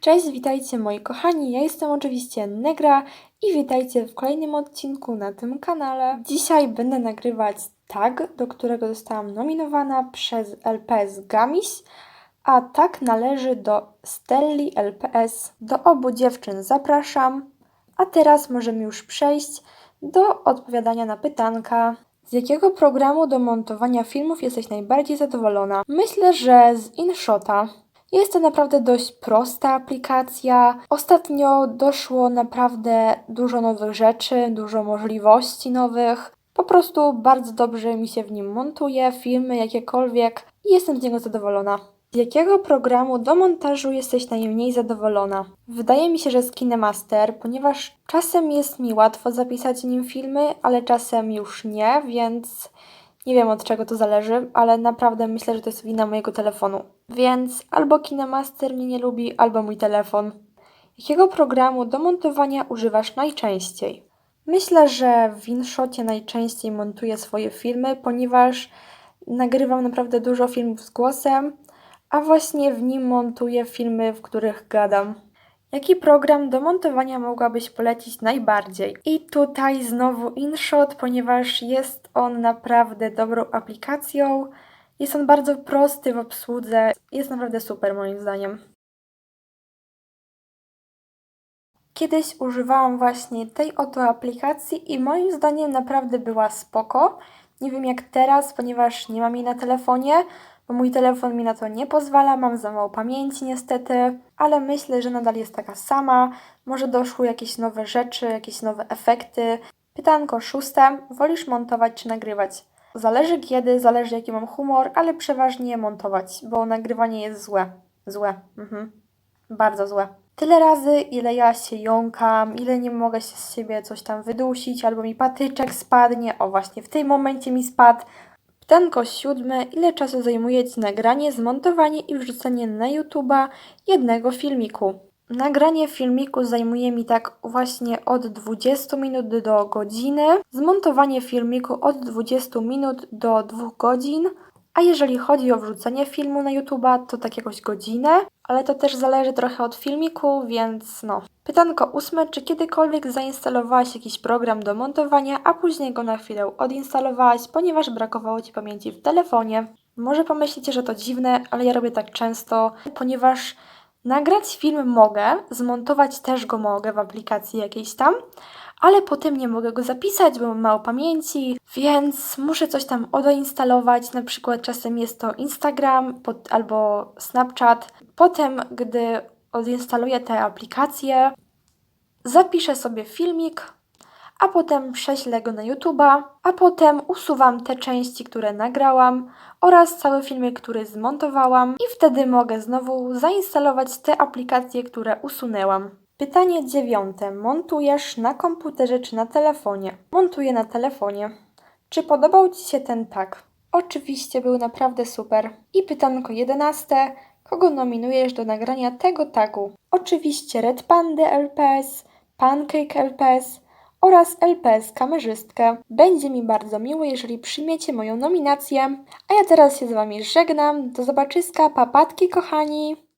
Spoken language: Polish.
Cześć, witajcie moi kochani, ja jestem oczywiście Negra i witajcie w kolejnym odcinku na tym kanale. Dzisiaj będę nagrywać tag, do którego zostałam nominowana przez LPS Gamis, a tag należy do Stelli LPS. Do obu dziewczyn zapraszam, a teraz możemy już przejść do odpowiadania na pytanka. Z jakiego programu do montowania filmów jesteś najbardziej zadowolona? Myślę, że z InShota. Jest to naprawdę dość prosta aplikacja. Ostatnio doszło naprawdę dużo nowych rzeczy, dużo możliwości nowych. Po prostu bardzo dobrze mi się w nim montuje, filmy jakiekolwiek i jestem z niego zadowolona. Z jakiego programu do montażu jesteś najmniej zadowolona? Wydaje mi się, że z KineMaster, ponieważ czasem jest mi łatwo zapisać nim filmy, ale czasem już nie, więc nie wiem od czego to zależy, ale naprawdę myślę, że to jest wina mojego telefonu. Więc albo KineMaster mnie nie lubi, albo mój telefon. Jakiego programu do montowania używasz najczęściej? Myślę, że w InShocie najczęściej montuję swoje filmy, ponieważ nagrywam naprawdę dużo filmów z głosem, a właśnie w nim montuję filmy, w których gadam. Jaki program do montowania mogłabyś polecić najbardziej? I tutaj znowu InShot, ponieważ jest on naprawdę dobrą aplikacją. Jest on bardzo prosty w obsłudze. Jest naprawdę super moim zdaniem. Kiedyś używałam właśnie tej oto aplikacji i moim zdaniem naprawdę była spoko. Nie wiem jak teraz, ponieważ nie mam jej na telefonie, mój telefon mi na to nie pozwala, mam za mało pamięci niestety, ale myślę, że nadal jest taka sama. Może doszły jakieś nowe rzeczy, jakieś nowe efekty. Pytanko szóste. Wolisz montować czy nagrywać? Zależy kiedy, zależy jaki mam humor, ale przeważnie montować, bo nagrywanie jest złe. Złe. Mhm. Bardzo złe. Tyle razy, ile ja się jąkam, ile nie mogę się z siebie coś tam wydusić, albo mi patyczek spadnie. O, właśnie w tym momencie mi spadł. Pytanko siódme. Ile czasu zajmuje Ci nagranie, zmontowanie i wrzucenie na YouTube'a jednego filmiku? Nagranie filmiku zajmuje mi tak właśnie od 20 minut do godziny, zmontowanie filmiku od 20 minut do 2 godzin, a jeżeli chodzi o wrzucenie filmu na YouTube'a, to tak jakoś godzinę, ale to też zależy trochę od filmiku, więc no. Pytanko ósme, czy kiedykolwiek zainstalowałaś jakiś program do montowania, a później go na chwilę odinstalowałaś, ponieważ brakowało Ci pamięci w telefonie? Może pomyślicie, że to dziwne, ale ja robię tak często, ponieważ nagrać film mogę, zmontować też go mogę w aplikacji jakiejś tam, ale potem nie mogę go zapisać, bo mam mało pamięci, więc muszę coś tam odinstalować. Na przykład czasem jest to Instagram pod, albo Snapchat. Potem, gdy odinstaluję te aplikacje, zapiszę sobie filmik, a potem prześlę go na YouTube'a, a potem usuwam te części, które nagrałam oraz cały filmik, który zmontowałam i wtedy mogę znowu zainstalować te aplikacje, które usunęłam. Pytanie dziewiąte. Montujesz na komputerze czy na telefonie? Montuję na telefonie. Czy podobał Ci się ten tag? Oczywiście był naprawdę super. I pytanko jedenaste. Kogo nominujesz do nagrania tego tagu? Oczywiście Red Pandy LPS, Pancake LPS oraz LPS kamerzystkę. Będzie mi bardzo miło, jeżeli przyjmiecie moją nominację. A ja teraz się z Wami żegnam. Do zobaczyska, papatki kochani!